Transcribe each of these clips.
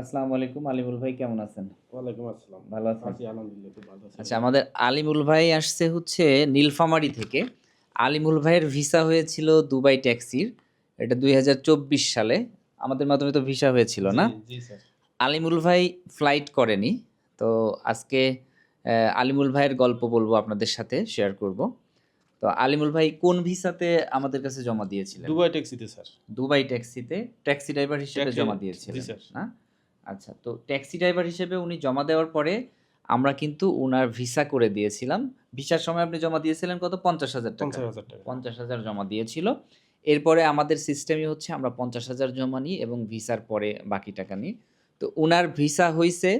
আসসালামু আলাইকুম আলিমুল ভাই কেমন আছেন? ওয়ালাইকুম আসসালাম। ভালো আছেন? আছি আলহামদুলিল্লাহ খুব ভালো আছি। আচ্ছা আমাদের আলিমুল ভাই আসছে হচ্ছে নীলফামারি থেকে। আলিমুল ভাইয়ের ভিসা হয়েছিল দুবাই ট্যাক্সির এটা দুই হাজার চব্বিশ সালে। আমাদের মাধ্যমে তো ভিসা হয়েছিল না? আলিমুল ভাই ফ্লাইট করেনি তো আজকে আলিমুল ভাইয়ের গল্প বলব আপনাদের সাথে শেয়ার করব। তো আলিমুল ভাই কোন ভিসাতে আমাদের কাছে জমা দিয়েছিলেন? দুবাই ট্যাক্সিতে স্যার। দুবাই ট্যাক্সিতে ট্যাক্সি ড্রাইভার হিসেবে জমা দিয়েছিলেন স্যার। আচ্ছা তো ট্যাক্সি ড্রাইভার হিসেবে উনি জমা দেওয়ার পরে আমরা কিন্তু ওনার ভিসা করে দিয়েছিলাম। ভিসার সময় আপনি জমা দিয়েছিলেন কত? পঞ্চাশ হাজার টাকা। পঞ্চাশ হাজার পঞ্চাশ হাজার জমা দিয়েছিল। এরপরে আমাদের সিস্টেমই হচ্ছে আমরা পঞ্চাশ হাজার জমা নিই এবং ভিসার পরে বাকি টাকা নিই। তো ওনার ভিসা হয়েছে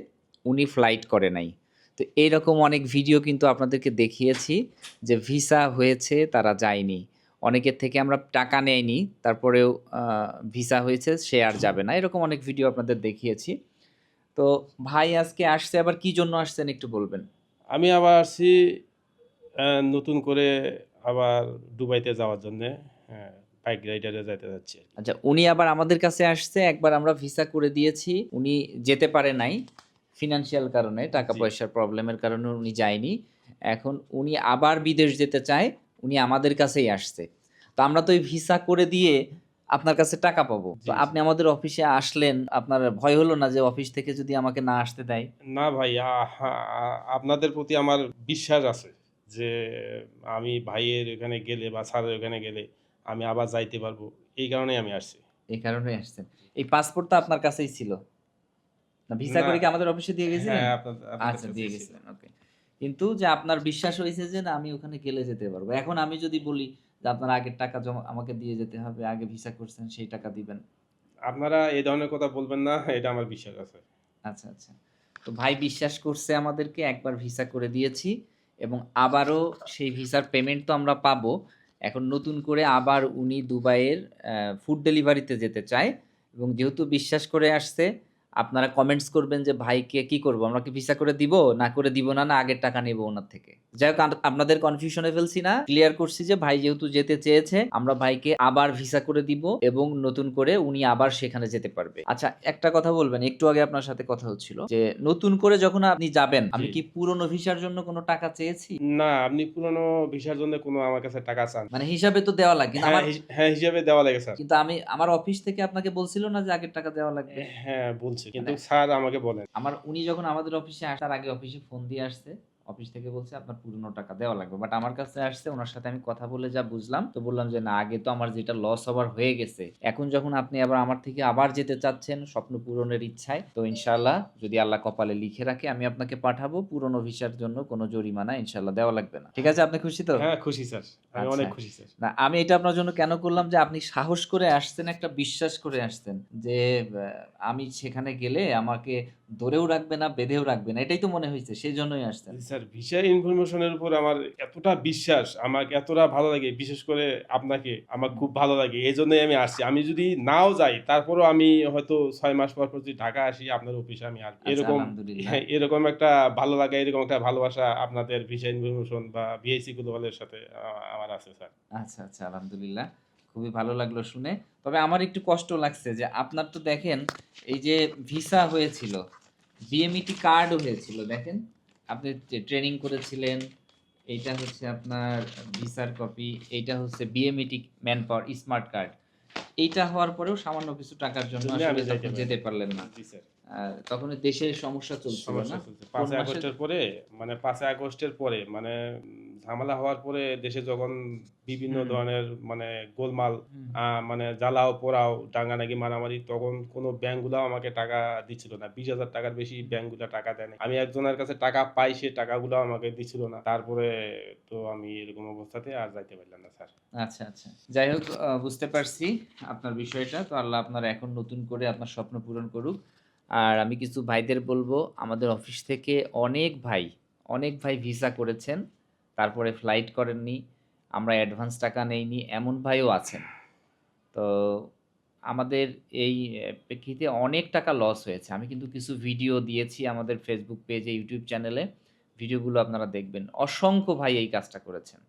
উনি ফ্লাইট করে নাই। তো এইরকম অনেক ভিডিও কিন্তু আপনাদেরকে দেখিয়েছি যে ভিসা হয়েছে তারা যায়নি। অনেকের থেকে আমরা টাকা নেয়নি তারপরেও ভিসা হয়েছে সে আর যাবে না। এরকম অনেক ভিডিও আপনাদের দেখিয়েছি। তো ভাই আজকে আসছে আবার কি জন্য আসছেন একটু বলবেন? আমি আবার আসছি নতুন করে আবার দুবাইতে যাওয়ার জন্য বাইক রাইডারে যাইতে যাচ্ছি আচ্ছা উনি আবার আমাদের কাছে আসছে একবার আমরা ভিসা করে দিয়েছি উনি যেতে পারে নাই ফিনান্সিয়াল কারণে টাকা পয়সার প্রবলেমের কারণে উনি যায়নি। এখন উনি আবার বিদেশ যেতে চায় উনি আমাদের কাছেই আসছে। তো আমরা তো ওই ভিসা করে দিয়ে আপনার কাছে টাকা পাবো। তো আপনি আমাদের অফিসে আসলেন আপনার ভয় হলো না যে অফিস থেকে যদি আমাকে না আসতে দেয়? না ভাই আপনাদের প্রতি আমার বিশ্বাস আছে যে আমি ভাইয়ের ওখানে গেলে বা স্যারের ওখানে গেলে আমি আবার যাইতে পারব। এই কারণেই আমি আসছি। এই কারণে আসছেন। এই পাসপোর্টটা আপনার কাছেই ছিল। না ভিসা করে কি আমাদের অফিসে দিয়ে গেছিলেন? হ্যাঁ আচ্ছা দিয়ে ছিল। গেছিলেন ওকে কিন্তু যে আপনার বিশ্বাস হয়েছে যে না আমি ওখানে গেলে যেতে পারব। এখন আমি যদি বলি যে আপনার আগের টাকা জমা আমাকে দিয়ে যেতে হবে আগে ভিসা করছেন সেই টাকা দিবেন। আপনারা এই ধরনের কথা বলবেন না এটা আমার বিশ্বাস আছে। আচ্ছা আচ্ছা। তো ভাই বিশ্বাস করছে আমাদেরকে একবার ভিসা করে দিয়েছি এবং আবারও সেই ভিসার পেমেন্ট তো আমরা পাবো। এখন নতুন করে আবার উনি দুবাইয়ের ফুড ডেলিভারিতে যেতে চায় এবং যেহেতু বিশ্বাস করে আসছে আপনারা কমেন্টস করবেন যে ভাইকে কি করব? আমরা কি ভিসা করে দিব? না করে দিব না? না আগের টাকা নেব ওনার থেকে? যাই হোক আপনাদের কনফিউশনে ফেলছি না। ক্লিয়ার করছি যে ভাই যেহেতু যেতে চেয়েছে আমরা ভাইকে আবার ভিসা করে দিব এবং নতুন করে উনি আবার সেখানে যেতে পারবে। আচ্ছা একটা কথা বলবেন একটু আগে আপনার সাথে কথা হচ্ছিল যে নতুন করে যখন আপনি যাবেন আমি কি পুরনো ভিসার জন্য কোনো টাকা চেয়েছি? না আপনি পুরনো ভিসার জন্য কোনো আমার কাছে টাকা চান। মানে হিসাবে তো দেওয়া লাগে। হ্যাঁ আমার হ্যাঁ হিসাবে দেওয়া লাগে স্যার। কিন্তু আমি আমার অফিস থেকে আপনাকে বলছিল না যে আগের টাকা দেওয়া লাগবে? হ্যাঁ বলছে। কিন্তু মানে- স্যার আমাকে বলেন। আমার উনি যখন আমাদের অফিসে আসার আগে অফিসে ফোন দিয়ে আসছে। অফিস থেকে বলছে আপনার পুরনো টাকা দেওয়া লাগবে। বাট আমার কাছে আসছে ওনার সাথে আমি কথা বলে যা বুঝলাম তো বললাম যে না আগে তো আমার যেটা লস হবার হয়ে গেছে। এখন যখন আপনি আবার আমার থেকে আবার যেতে চাচ্ছেন স্বপ্ন পূরণের ইচ্ছায় তো ইনশাল্লাহ যদি আল্লাহ কপালে লিখে রাখে আমি আপনাকে পাঠাবো। পুরনো ভিসার জন্য কোনো জরিমানা ইনশাল্লাহ দেওয়া লাগবে না। ঠিক আছে আপনি খুশি তো? হ্যাঁ খুশি স্যার। আমি আচ্ছা। অনেক খুশি স্যার। না আমি এটা আপনার জন্য কেন করলাম যে আপনি সাহস করে আসছেন একটা বিশ্বাস করে আসছেন যে আমি সেখানে গেলে আমাকে ধরেও রাখবে না বেঁধেও রাখবে না এটাই তো মনে হয়েছে সেই জন্যই আসছেন স্যার ভিসা ইনফরমেশনের উপর আমার এতটা বিশ্বাস আমাকে এতটা ভালো লাগে বিশেষ করে আপনাকে আমার খুব ভালো লাগে এই জন্যই আমি আসছি। আমি যদি নাও যাই তারপরও আমি হয়তো ছয় মাস পর পর যদি ঢাকা আসি আপনার অফিসে আমি আর আচ্ছা, এরকম হ্যাঁ, এরকম একটা ভালো লাগা এরকম একটা ভালোবাসা আপনাদের ভিসা ইনফরমেশন বা ভিআইসি গ্লোবালের সাথে আমার আছে স্যার। আচ্ছা আচ্ছা আলহামদুলিল্লাহ। খুবই ভালো লাগল শুনে। তবে আমার একটু কষ্ট লাগছে যে আপনার তো দেখেন এই যে ভিসা হয়েছিল বিএমইটি কার্ডও হয়েছিল দেখেন। আপনি ট্রেনিং করেছিলেন এইটা হচ্ছে আপনার ভিসার কপি এইটা হচ্ছে BMET manpower smart card এইটা হওয়ার পরেও সামান্য কিছু টাকার জন্য জন্য আসলে তখন যেতে পারলেন না। তখন দেশের সমস্যা চলছিল না। চলছে। পাঁচই আগস্টের পরে মানে পাঁচ আগস্টের পরে মানে ঝামেলা হওয়ার পরে দেশে যখন বিভিন্ন ধরনের মানে গোলমাল আহ, মানে জ্বালাও পোড়াও ডাঙ্গানাগি মারামারি তখন কোনো ব্যাংকগুলো আমাকে টাকা দিচ্ছিল না। বিশ হাজার টাকার বেশি ব্যাংকগুলো টাকা দেয় না আমি একজনের কাছে টাকা পাই সে টাকাগুলো আমাকে দিচ্ছিল না। তারপরে তো আমি এরকম অবস্থাতে আর যাইতে পারলাম না স্যার। আচ্ছা আচ্ছা। যাই হোক বুঝতে পারছি আপনার বিষয়টা। তো আল্লাহ আপনার এখন নতুন করে আপনার স্বপ্ন পূরণ করুক। আর আমি কিছু ভাইদের বলব আমাদের অফিস থেকে অনেক ভাই অনেক ভাই ভিসা করেছেন। তারপরে ফ্লাইট করেননি, আমরা অ্যাডভান্স টাকা নেইনি, এমন ভাইও আছেন। তো আমাদের এই প্রেক্ষিতে অনেক টাকা লস হয়েছে। আমি কিন্তু কিছু ভিডিও দিয়েছি আমাদের ফেসবুক পেজে ইউটিউব চ্যানেলে ভিডিওগুলো আপনারা দেখবেন। অসংখ্য ভাই এই কাজটা করেছেন।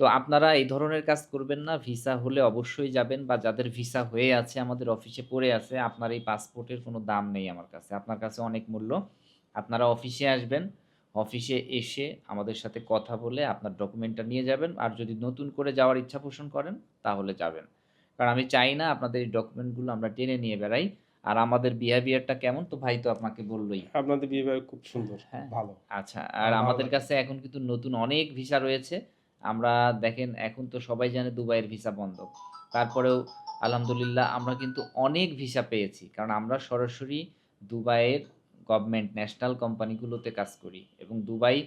তো আপনারা এই ধরনের কাজ করবেন না। ভিসা হলে অবশ্যই যাবেন বা যাদের ভিসা হয়ে আছে, আমাদের অফিসে পড়ে আছে, আপনার এই পাসপোর্টের কোনো দাম নেই আমার কাছে। আপনার কাছে অনেক মূল্য। আপনারা অফিসে আসবেন অফিসে এসে আমাদের সাথে কথা বলে আপনার ডকুমেন্টটা নিয়ে যাবেন। আর যদি নতুন করে যাওয়ার ইচ্ছা পোষণ করেন তাহলে যাবেন। কারণ আমি চাই না আপনাদের এই ডকুমেন্টগুলো আমরা টেনে নিয়ে বেড়াই। আর আমাদের বিহেভিয়ারটা কেমন? তো ভাই তো আপনাকে বললোই। আপনাদের বিহেভিয়ার খুব সুন্দর হ্যাঁ। ভালো। আচ্ছা আর আমাদের কাছে এখন কিন্তু নতুন অনেক ভিসা রয়েছে। আমরা দেখেন এখন তো সবাই জানে দুবাইয়ের ভিসা বন্ধ। তারপরেও আলহামদুলিল্লাহ আমরা কিন্তু অনেক ভিসা পেয়েছি। কারণ আমরা সরাসরি দুবাইয়ের গভর্নমেন্ট ন্যাশনাল কোম্পানিগুলোতে কাজ করি এবং দুবাই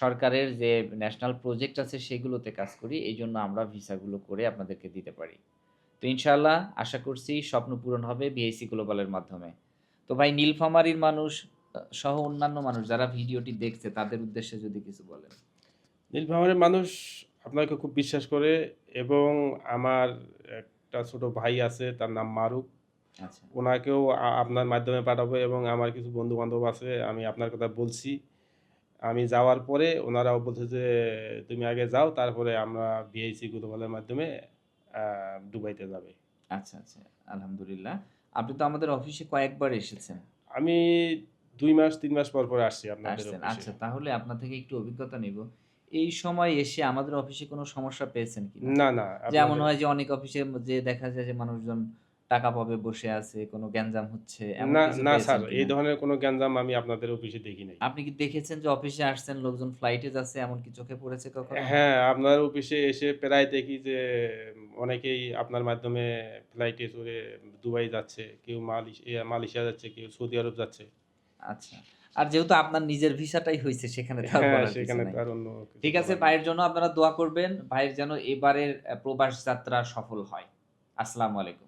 সরকারের যে ন্যাশনাল প্রজেক্ট আছে সেগুলোতে কাজ করি, এই জন্য আমরা ভিসাগুলো করে আপনাদেরকে দিতে পারি। তো ইনশাল্লাহ আশা করছি স্বপ্ন পূরণ হবে বিআইসি গ্লোবালের মাধ্যমে। তো ভাই, নীলফামারীর মানুষ, সহ অন্যান্য মানুষ যারা ভিডিওটি দেখছে, তাদের উদ্দেশ্যে যদি কিছু বলেন। নীলফামারীর মানুষ আপনাকে খুব বিশ্বাস করে এবং আমার একটা ছোট ভাই আছে, তার নাম মারুক ওনাকেও আপনার মাধ্যমে পাঠাবো এবং আমার কিছু বন্ধু বান্ধব আছে আমি আপনার কথা বলছি। আমি যাওয়ার পরে ওনারাও বলছে যে তুমি আগে যাও তারপরে আমরা ভিআইসি গ্লোবালের মাধ্যমে দুবাইতে যাবে। আচ্ছা আচ্ছা আলহামদুলিল্লাহ। আপনি তো আমাদের অফিসে কয়েকবার এসেছেন। আমি দুই মাস তিন মাস পর পর আসছি আপনাদের আচ্ছা তাহলে আপনার থেকে একটু অভিজ্ঞতা নিব। এই সময় এসে আমাদের অফিসে কোনো সমস্যা পেয়েছেন কি না না যেমন হয় যে অনেক অফিসে যে দেখা যায় যে মানুষজন টাকা পাবে বসে আছে কোনো গ্যাঞ্জাম হচ্ছে এমন না কিছু না পেয়েছেন স্যার কিনা? এই ধরনের কোনো গ্যাঞ্জাম আমি আপনাদের অফিসে দেখি নাই আপনি কি দেখেছেন যে অফিসে আসছেন লোকজন ফ্লাইটে যাচ্ছে এমন কি চোখে পড়েছে কখনো হ্যাঁ আপনার অফিসে এসে প্রায় দেখি যে অনেকেই আপনার মাধ্যমে ফ্লাইটে চড়ে দুবাই যাচ্ছে কেউ মালয়েশিয়া মালয়েশিয়া যাচ্ছে কেউ সৌদি আরব যাচ্ছে আচ্ছা আর যেহেতু আপনার নিজের ভিসাটাই হয়েছে সেখানে তো আর হ্যাঁ কিছু সেখানে নাই। তো অন্য কিছু ঠিক আছে নেই। ভাইয়ের জন্য আপনারা দোয়া করবেন ভাইয়ের যেন এবারের আহ, প্রবাস যাত্রা সফল হয় আসসালামু আলাইকুম